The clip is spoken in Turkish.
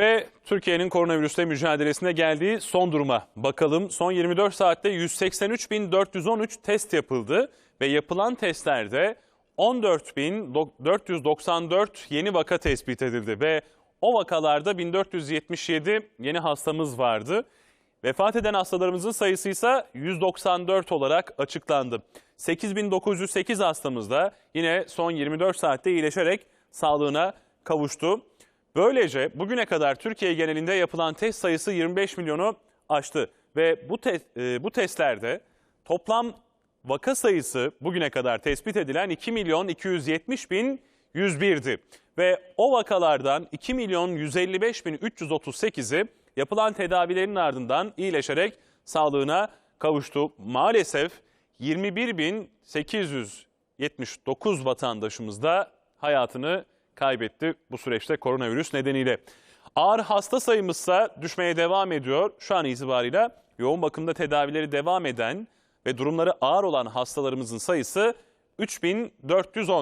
Ve Türkiye'nin koronavirüsle mücadelesine geldiği son duruma bakalım. Son 24 saatte 183.413 test yapıldı ve yapılan testlerde 14.494 yeni vaka tespit edildi ve o vakalarda 1477 yeni hastamız vardı. Vefat eden hastalarımızın sayısı ise 194 olarak açıklandı. 8908 hastamız da yine son 24 saatte iyileşerek sağlığına kavuştu. Böylece bugüne kadar Türkiye genelinde yapılan test sayısı 25 milyonu aştı ve bu te- e, bu testlerde toplam vaka sayısı bugüne kadar tespit edilen 2 milyon 270 bin 101'di. Ve o vakalardan 2 milyon 155 bin 338'i yapılan tedavilerin ardından iyileşerek sağlığına kavuştu. Maalesef 21 bin 879 vatandaşımız da hayatını kaybetti bu süreçte koronavirüs nedeniyle. Ağır hasta sayımızsa düşmeye devam ediyor. Şu an itibarıyla yoğun bakımda tedavileri devam eden ve durumları ağır olan hastalarımızın sayısı 3410.